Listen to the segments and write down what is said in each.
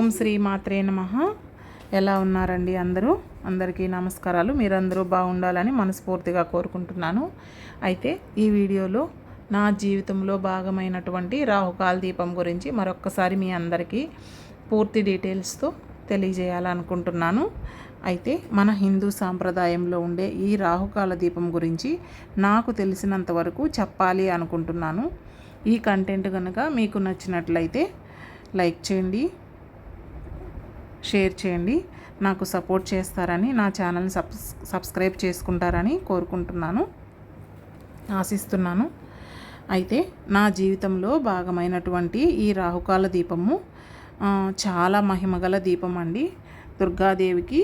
ఓం శ్రీ మాత్రే నమ. ఎలా ఉన్నారండి అందరూ? అందరికీ నమస్కారాలు. మీరందరూ బాగుండాలని మనస్ఫూర్తిగా కోరుకుంటున్నాను. అయితే ఈ వీడియోలో నా జీవితంలో భాగమైనటువంటి రాహుకాల దీపం గురించి మరొక్కసారి మీ అందరికీ పూర్తి డీటెయిల్స్తో తెలియజేయాలనుకుంటున్నాను. అయితే మన హిందూ సాంప్రదాయంలో ఉండే ఈ రాహుకాల దీపం గురించి నాకు తెలిసినంత వరకు చెప్పాలి అనుకుంటున్నాను. ఈ కంటెంట్ కనుక మీకు నచ్చినట్లయితే లైక్ చేయండి షేర్ చేయండి. నాకు సపోర్ట్ చేస్తారని నా ఛానల్ని సబ్స్ సబ్స్క్రైబ్ చేసుకుంటారని కోరుకుంటున్నాను. ఆశిస్తున్నాను. అయితే నా జీవితంలో భాగమైనటువంటి ఈ రాహుకాల దీపము చాలా మహిమగల దీపం అండి దుర్గాదేవికి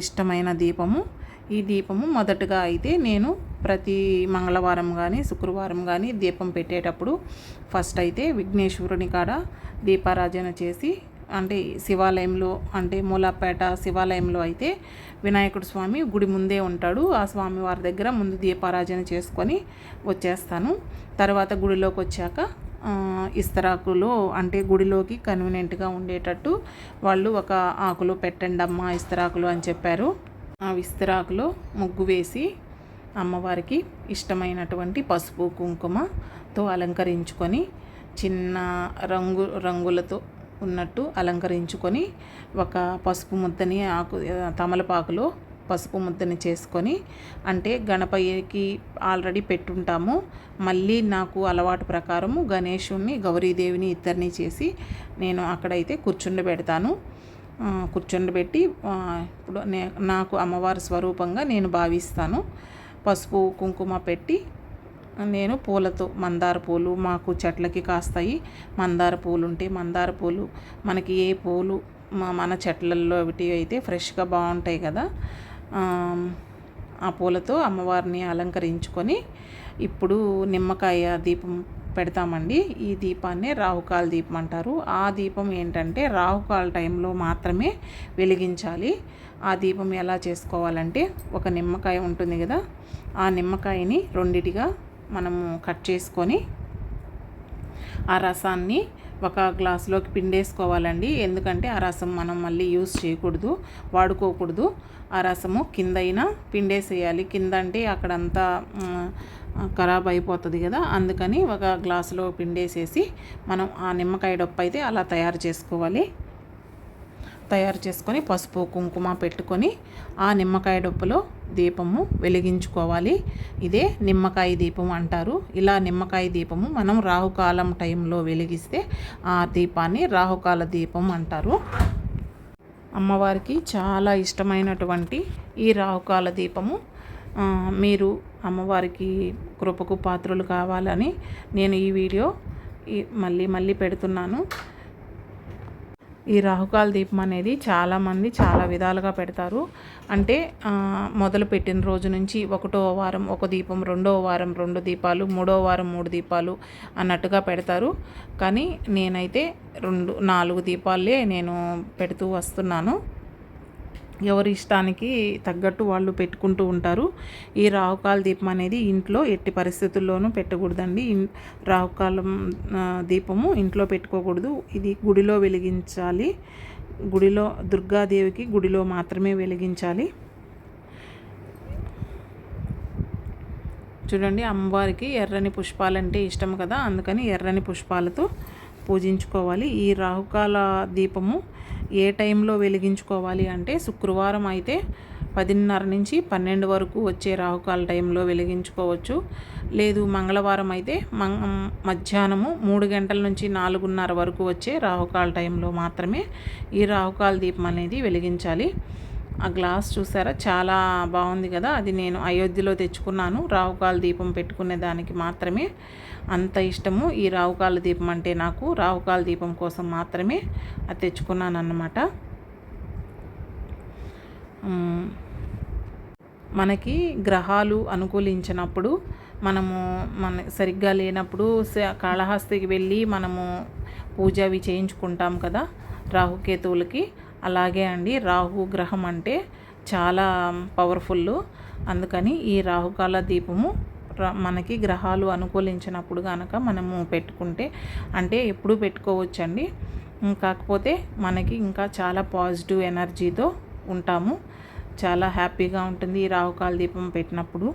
ఇష్టమైన దీపము. ఈ దీపము మొదటగా అయితే నేను ప్రతి మంగళవారం కానీ శుక్రవారం కానీ దీపం పెట్టేటప్పుడు ఫస్ట్ అయితే విఘ్నేశ్వరుని కాడ దీపారాజన చేసి అంటే శివాలయంలో అంటే మూలాపేట శివాలయంలో అయితే వినాయకుడు స్వామి గుడి ముందే ఉంటాడు. ఆ స్వామి వారి దగ్గర ముందు దీపారాజన చేసుకొని వచ్చేస్తాను. తర్వాత గుడిలోకి వచ్చాక ఇస్తరాకులో అంటే గుడిలోకి కన్వీనియంట్గా ఉండేటట్టు వాళ్ళు ఒక ఆకులు పెట్టండి అమ్మ ఇస్తరాకులు అని చెప్పారు. ఆ విస్తరాకులో ముగ్గు వేసి అమ్మవారికి ఇష్టమైనటువంటి పసుపు కుంకుమతో అలంకరించుకొని చిన్న రంగు రంగులతో ఉన్నట్టు అలంకరించుకొని ఒక పసుపు ముద్దని ఆకు తమలపాకులో పసుపు ముద్దని చేసుకొని అంటే గణపయ్యకి ఆల్రెడీ పెట్టుంటాము. మళ్ళీ నాకు అలవాటు ప్రకారము గణేషుణ్ణి గౌరీదేవిని ఇద్దరిని చేసి నేను అక్కడైతే కూర్చుండబెడతాను. కూర్చుండబెట్టి ఇప్పుడు నాకు అమ్మవారి స్వరూపంగా నేను భావిస్తాను. పసుపు కుంకుమ పెట్టి నేను పూలతో మందార పూలు మాకు చెట్లకి కాస్తాయి. మందార పూలు ఉంటే మందార పూలు. మనకి ఏ పూలు మన చెట్లల్లో ఒకటి అయితే ఫ్రెష్గా బాగుంటాయి కదా. ఆ పూలతో అమ్మవారిని అలంకరించుకొని ఇప్పుడు నిమ్మకాయ దీపం పెడతామండి. ఈ దీపాన్ని రాహుకాల దీపం అంటారు. ఆ దీపం ఏంటంటే రాహుకాల టైంలో మాత్రమే వెలిగించాలి. ఆ దీపం ఎలా చేసుకోవాలంటే ఒక నిమ్మకాయ ఉంటుంది కదా ఆ నిమ్మకాయని రెండిటిగా మనము కట్ చేసుకొని ఆ రసాన్ని ఒక గ్లాసులోకి పిండేసుకోవాలండి. ఎందుకంటే ఆ రసం మనం మళ్ళీ యూస్ చేయకూడదు వాడుకోకూడదు. ఆ రసము కిందైనా పిండేసేయాలి. కింద అంటే అక్కడంతా ఖరాబ్ అయిపోతుంది కదా. అందుకని ఒక గ్లాసులో పిండేసేసి మనం ఆ నిమ్మకాయ డొప్ప అయితే అలా తయారు చేసుకోవాలి. తయారు చేసుకొని పసుపు కుంకుమ పెట్టుకొని ఆ నిమ్మకాయ డొప్పులో దీపము వెలిగించుకోవాలి. ఇదే నిమ్మకాయ దీపం అంటారు. ఇలా నిమ్మకాయ దీపము మనం రాహుకాలం టైంలో వెలిగిస్తే ఆ దీపాన్ని రాహుకాల దీపం అంటారు. అమ్మవారికి చాలా ఇష్టమైనటువంటి ఈ రాహుకాల దీపము. మీరు అమ్మవారికి కృపకు పాత్రలు కావాలని నేను ఈ వీడియో మళ్ళీ మళ్ళీ పెడుతున్నాను. ఈ రాహుకాల దీపం అనేది చాలామంది చాలా విధాలుగా పెడతారు. అంటే మొదలు పెట్టిన రోజు నుంచి ఒకటో వారం ఒక దీపం రెండో వారం రెండు దీపాలు మూడో వారం మూడు దీపాలు అన్నట్టుగా పెడతారు. కానీ నేనైతే రెండు నాలుగు దీపాలే నేను పెడుతూ వస్తున్నాను. ఎవరి ఇష్టానికి తగ్గట్టు వాళ్ళు పెట్టుకుంటూ ఉంటారు. ఈ రావుకాల దీపం అనేది ఇంట్లో ఎట్టి పరిస్థితుల్లోనూ పెట్టకూడదండి. రావుకాలం దీపము ఇంట్లో పెట్టుకోకూడదు. ఇది గుడిలో వెలిగించాలి. గుడిలో దుర్గాదేవికి గుడిలో మాత్రమే వెలిగించాలి. చూడండి అమ్మవారికి ఎర్రని పుష్పాలంటే ఇష్టం కదా? అందుకని ఎర్రని పుష్పాలతో పూజించుకోవాలి. ఈ రాహుకాల దీపము ఏ టైంలో వెలిగించుకోవాలి అంటే శుక్రవారం అయితే పదిన్నర నుంచి పన్నెండు వరకు వచ్చే రాహుకాల టైంలో వెలిగించుకోవచ్చు. లేదు మంగళవారం అయితే మధ్యాహ్నము మూడు గంటల నుంచి నాలుగున్నర వరకు వచ్చే రాహుకాల టైంలో మాత్రమే ఈ రాహుకాల దీపం అనేది వెలిగించాలి. ఆ గ్లాస్ చూసారా? చాలా బాగుంది కదా? అది నేను అయోధ్యలో తెచ్చుకున్నాను. రావుకాల దీపం పెట్టుకునే దానికి మాత్రమే అంత ఇష్టము. ఈ రావుకాల దీపం అంటే నాకు రావుకాల దీపం కోసం మాత్రమే అది తెచ్చుకున్నాను అన్నమాట మనకి గ్రహాలు అనుకూలించినప్పుడు మనము మన సరిగ్గా లేనప్పుడు కాళహస్తికి వెళ్ళి మనము పూజ అవి చేయించుకుంటాం కదా రాహుకేతువులకి. అలాగే అండి రాహు గ్రహం అంటే చాలా పవర్ఫుల్ అందుకని ఈ రాహుకాల దీపము మనకి గ్రహాలు అనుకూలించినప్పుడు కనుక మనము పెట్టుకుంటే అంటే ఎప్పుడు పెట్టుకోవచ్చండి. కాకపోతే మనకి ఇంకా చాలా పాజిటివ్ ఎనర్జీతో ఉంటాము. చాలా హ్యాపీగా ఉంటుంది ఈ రాహుకాల దీపం పెట్టినప్పుడు.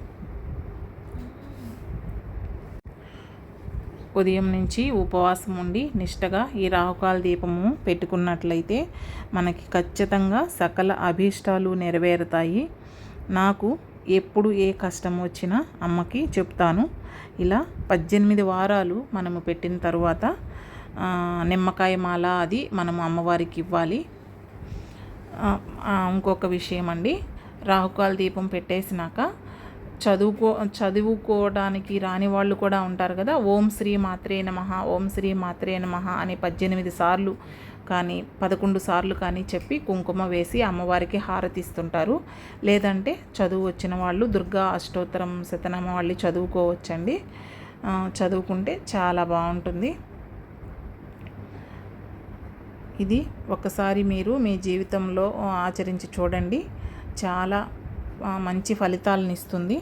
ఉదయం నుంచి ఉపవాసం ఉండి నిష్టగా ఈ రాహుకాల దీపము పెట్టుకున్నట్లయితే మనకి ఖచ్చితంగా సకల అభీష్టాలు నెరవేరుతాయి. నాకు ఎప్పుడు ఏ కష్టం వచ్చినా అమ్మకి చెప్తాను. ఇలా పద్దెనిమిది వారాలు మనము పెట్టిన తర్వాత నిమ్మకాయ మాల అది మనము అమ్మవారికి ఇవ్వాలి. ఇంకొక విషయం అండి రాహుకాల దీపం పెట్టేసినాక చదువుకో చదువుకోవడానికి రాని వాళ్ళు కూడా ఉంటారు కదా. ఓం శ్రీ మాత్రే నమ ఓం శ్రీ మాత్రే నమ అని పద్దెనిమిది సార్లు కానీ పదకొండు సార్లు కానీ చెప్పి కుంకుమ వేసి అమ్మవారికి హారతిస్తుంటారు. లేదంటే చదువు వచ్చిన వాళ్ళు దుర్గా అష్టోత్తరం శతనామ వాళ్ళు చదువుకోవచ్చండి. చదువుకుంటే చాలా బాగుంటుంది. ఇది ఒకసారి మీరు మీ జీవితంలో ఆచరించి చూడండి. చాలా మంచి ఫలితాలను ఇస్తుంది.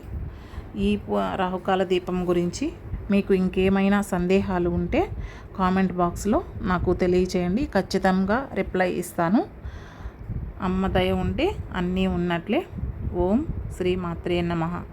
ఈ రాహుకాల దీపం గురించి మీకు ఇంకేమైనా సందేహాలు ఉంటే కామెంట్ బాక్స్లో నాకు తెలియచేయండి. ఖచ్చితంగా రిప్లై ఇస్తాను. అమ్మ దయ ఉంటే అన్నీ ఉన్నట్లే. ఓం శ్రీ మాత్రే నమ.